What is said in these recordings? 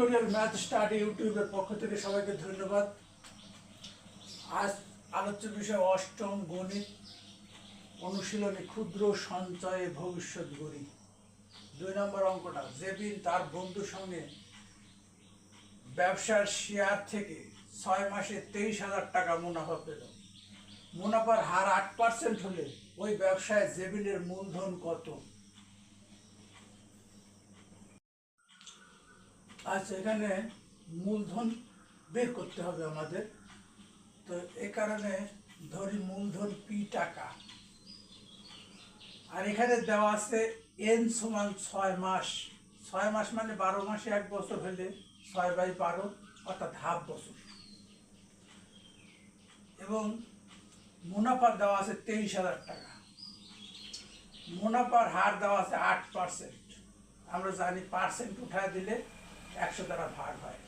Tutorial math study ইউটিউবের পক্ষ থেকে সবাইকে ধন্যবাদ। আজ আলোচ্য বিষয় অষ্টম গণিত। অনুশীলনী ক্ষুদ্র সঞ্চয়ে ভবিষ্যৎ গড়ি। দুই নম্বর অঙ্কটা, জেবিন তার বন্ধুর সঙ্গে ব্যবসার শেয়ার থেকে ছয় মাসে তেইশ হাজার টাকা মুনাফা পেল। মুনাফার হার আট পার্সেন্ট হলে ওই ব্যবসায় জেবিনের মূলধন কত? আচ্ছা এখানে মূলধন বের করতে হবে আমাদের। তো এ কারণে ধরি মূলধন পি টাকা। আর এখানে দেওয়া আছে এন সমান ছয় মাস। ছয় মাস মানে বারো মাসে এক বছর হলে ছয় বাই বারো, অর্থাৎ হাফ বছর। এবং মুনাফা দেওয়া আছে তেইশ হাজার টাকা। মুনাফার হার দেওয়া আছে আট পার্সেন্ট। আমরা জানি পার্সেন্ট উঠায় দিলে একশো দ্বারা ভাগ হয়।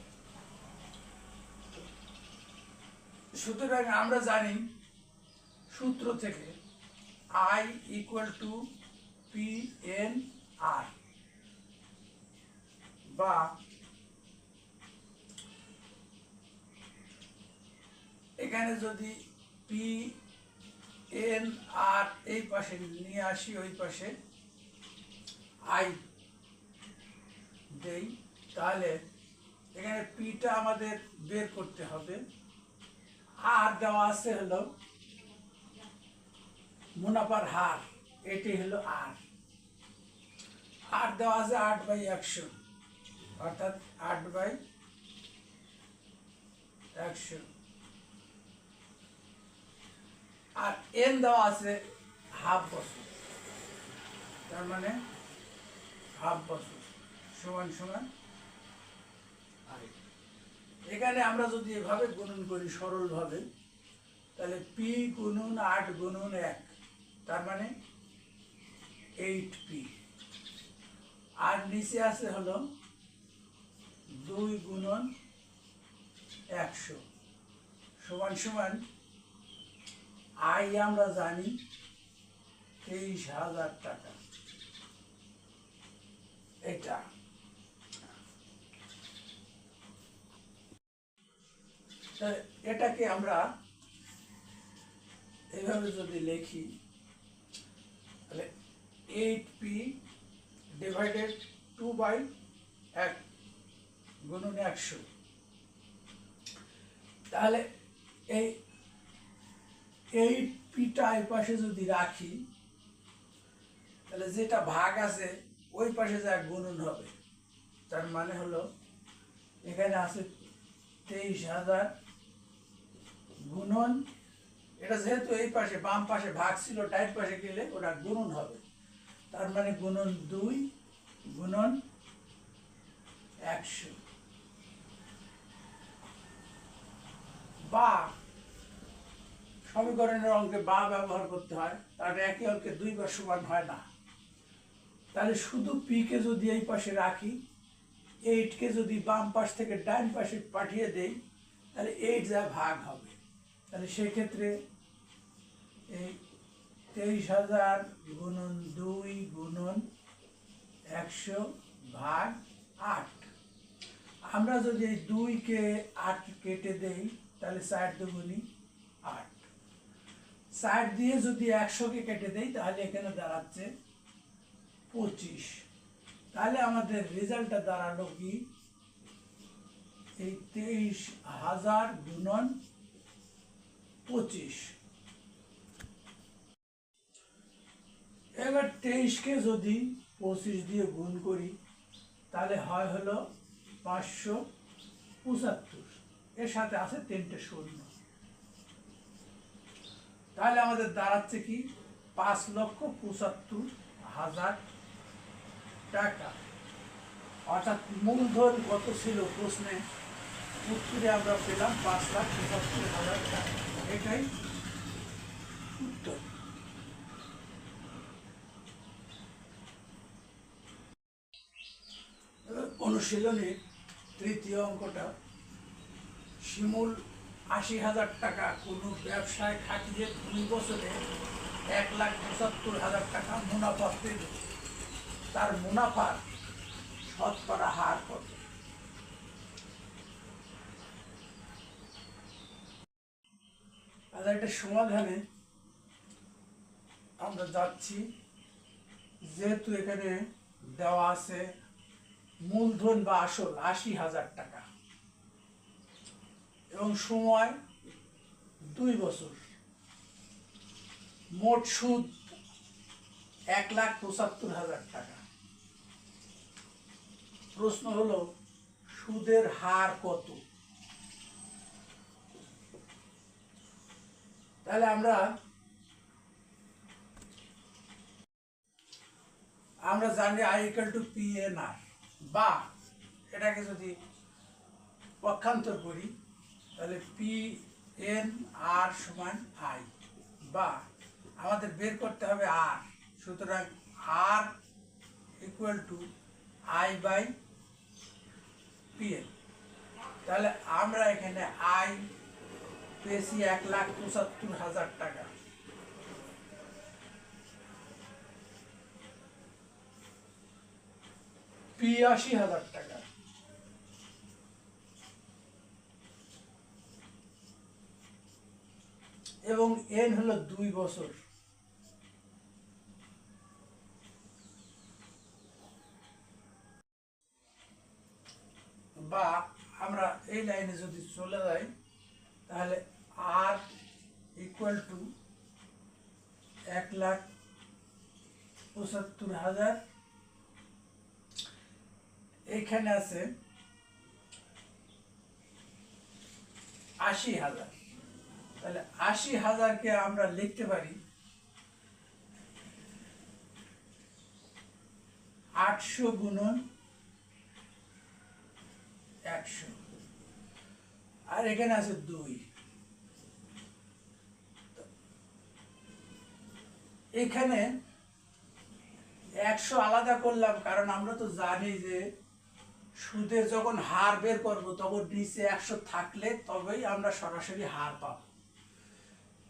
সুতরাং আমরা জানি সূত্র থেকে I equal to P N R বা এখানে যদি পি এন আর এই পাশে নিয়ে আসি, ওই পাশে আই দেই তাহলে এখানে পিটা আমাদের বের করতে হবে আর দেওয়া আছে হলো মুনাফার হার, এটি হলো আর আর দেওয়া আছে আট বাই একশো, অর্থাৎ আট বাই একশো আর এন দেওয়া আছে হাফ বছর, তার মানে হাফ বছর, সমান সমান। এখানে আমরা যদি এভাবে গুণন করি সরলভাবে, তাহলে পি গুণন আট গুণন এক, তার মানে এইট পি আর নিচে আছে হলো দুই গুণন একশো। সমান সমান আই আমরা জানি তেইশ হাজার টাকা। এটা। এটাকে আমরা এভাবে যদি লিখি, তাহলে eight P divided to by এক গুণন একশো। তাহলে এই এইট পিটা এই পাশে যদি রাখি, তাহলে যেটা ভাগ আছে, ওই পাশে যা গুণন হবে। তার মানে হলো, এখানে আছে তেইশ হাজার গুণন এটা যেহেতু এই পাশে, বাম পাশে ভাগ ছিল ডাইট পাশে গেলে ওটা গুণন হবে। তার মানে গুণন দুই গুণন একশো। বা, সমীকরণের অঙ্কে বা ব্যবহার করতে হয়, তাহলে একই অঙ্কে দুইবার সমান হয় না। তাহলে শুধু পিকে যদি এই পাশে রাখি এইটকে যদি বাম পাশ থেকে ডান পাশে পাঠিয়ে দেই, তাহলে এইট যা ভাগ হবে। তাহলে সেক্ষেত্রে এই তেইশ হাজার গুণন দুই গুণন একশো ভাগ আট। আমরা যদি এই দুইকে আট কেটে দেই, তাহলে চার দুগুণি আট। ষাট দিয়ে যদি একশোকে কেটে দেই, তাহলে এখানে দাঁড়াচ্ছে পঁচিশ। তাহলে আমাদের রেজাল্টটা দাঁড়াল কি? এই তেইশ হাজার গুণন পঁচিশ। এবার তেইশকে যদি পঁচিশ দিয়ে গুণ করি, তাহলে হয় হলো পাঁচশো পঁচাত্তর। এর সাথে আছে তিনটে শূন্য। তাহলে আমাদের দাঁড়াচ্ছে কি? পাঁচ লক্ষ পঁচাত্তর হাজার টাকা। অর্থাৎ মূলধন কত ছিল প্রশ্নে? উত্তরে আমরা পেলাম পাঁচ লাখ পঁচাত্তর হাজার টাকা। এটাই। উত্তর এবার অনুশীলনের তৃতীয় অঙ্কটা, শিমুল আশি হাজার টাকা, কোনো ব্যবসায় খাটিয়ে দুই বছরে এক লাখ পঁচাত্তর হাজার টাকা মুনাফা পেল। তার মুনাফার শতকরা হার কত? আর একটা সমাধানে আমরা যাচ্ছি। যেহেতু এখানে দেওয়া আছে মূলধন বা আসল আশি হাজার টাকা। এবং সময় দুই বছর। মোট সুদ এক লাখ পঁচাত্তর হাজার টাকা। প্রশ্ন হলো, সুদের হার কত? তাহলে আমরা আমরা জানি I equal to P N R বা এটাকে যদি পক্ষান্তর করি, তাহলে পি এন আর সমান আই বা আমাদের বের করতে হবে আর সুতরাং R equal to I by P N তাহলে আমরা এখানে আই পেয়েছি এক লাখ পঁচাত্তর হাজার টাকা। বিরাশি হাজার টাকা। এবং এন হলো দুই বছর। বা আমরা এই লাইনে যদি চলে যাই তাহলে আর ইকুয়াল টু এক লাখ পঁচাত্তর হাজার। এখানে আছে আশি হাজার। তাহলে আশি হাজারকে আমরা লিখতে পারি আটশো গুণন একশো। আর এখানে আছে দুই। এখানে একশো আলাদা করলাম, কারণ আমরা তো জানি যে সুদের যখন হার বের করব, তখন নিচে একশো থাকলে তবেই আমরা সরাসরি হার পাব।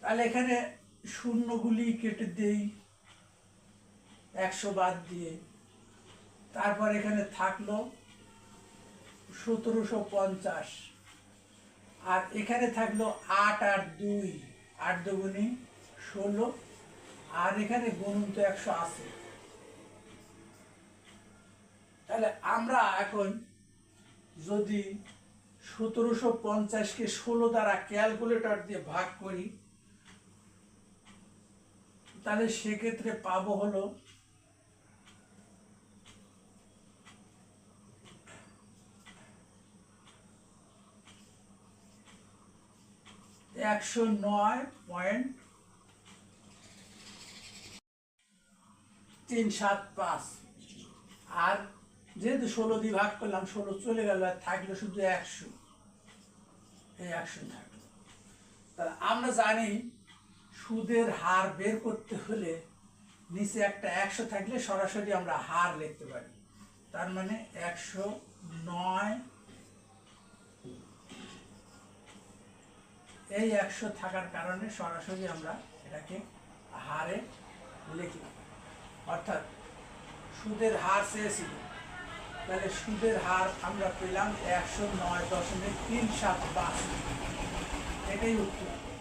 তাহলে এখানে শূন্যগুলি কেটে দেই, একশো বাদ দিয়ে। তারপর এখানে থাকল সতেরোশো পঞ্চাশ। আর এখানে থাকল আট আট দুই, আট দুগুনি ষোলো, আর এখানে গুণন তো একশো আছে তাহলে আমরা এখন যদি সতেরোশো পঞ্চাশকে ষোলো দ্বারা ক্যালকুলেটর দিয়ে ভাগ করি, তাহলে সেক্ষেত্রে পাবো হলো একশো নয় পয়েন্ট তিন সাত পাঁচ। আর যেহেতু ষোলো দিয়ে ভাগ করলাম, ষোলো চলে গেল, আর থাকল শুধু একশো। এই একশো থাকল। তাহলে আমরা জানি সুদের হার বের করতে হলে নিচে একটা একশো থাকলে সরাসরি আমরা হার লিখতে পারি। তার মানে একশো নয় এই একশো থাকার কারণে সরাসরি আমরা এটাকে হারে লিখি অর্থাৎ সুদের হার চেয়েছিল। তাহলে সুদের হার আমরা পেলাম একশো নয় দশমিক তিন সাত পাঁচ। এটাই উত্তর।